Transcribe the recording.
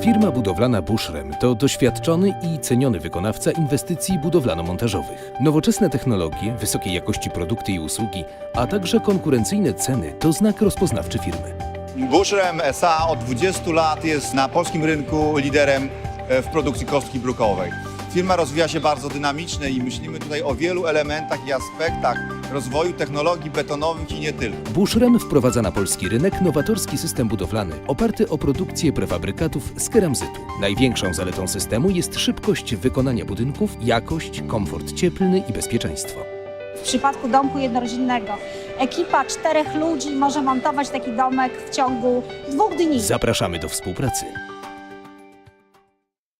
Firma budowlana Bushrem to doświadczony i ceniony wykonawca inwestycji budowlano-montażowych. Nowoczesne technologie, wysokiej jakości produkty i usługi, a także konkurencyjne ceny to znak rozpoznawczy firmy. Bushrem SA od 20 lat jest na polskim rynku liderem e, w produkcji kostki brukowej. Firma rozwija się bardzo dynamicznie i myślimy tutaj o wielu elementach i aspektach rozwoju technologii betonowych i nie tylko. Bushrem wprowadza na polski rynek nowatorski system budowlany oparty o produkcję prefabrykatów z keramzytu. Największą zaletą systemu jest szybkość wykonania budynków, jakość, komfort cieplny i bezpieczeństwo. W przypadku domku jednorodzinnego ekipa czterech ludzi może montować taki domek w ciągu dwóch dni. Zapraszamy do współpracy.